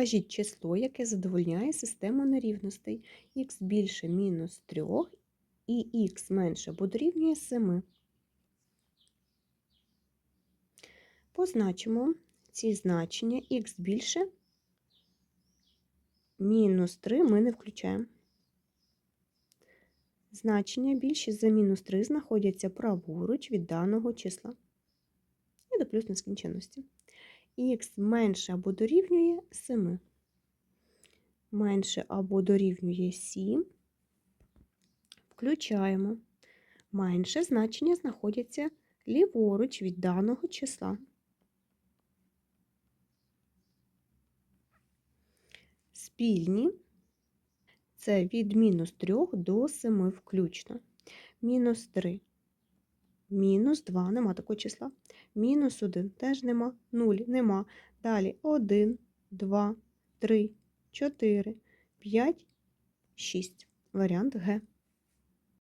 Покажіть число, яке задовольняє систему нерівностей. х більше мінус 3 і х менше або дорівнює 7. Позначимо ці значення х більше мінус 3 ми не включаємо. Значення більші за мінус 3 знаходяться праворуч від даного числа. І до плюс нескінченності. Х менше або дорівнює 7. Менше або дорівнює 7. Включаємо. Менше значення знаходяться ліворуч від даного числа. Спільні це від мінус 3 до 7 включно. Мінус 3. Мінус 2, нема такого числа. Мінус 1 теж нема. 0 нема. Далі 1, 2, 3, 4, 5, 6. Варіант Г.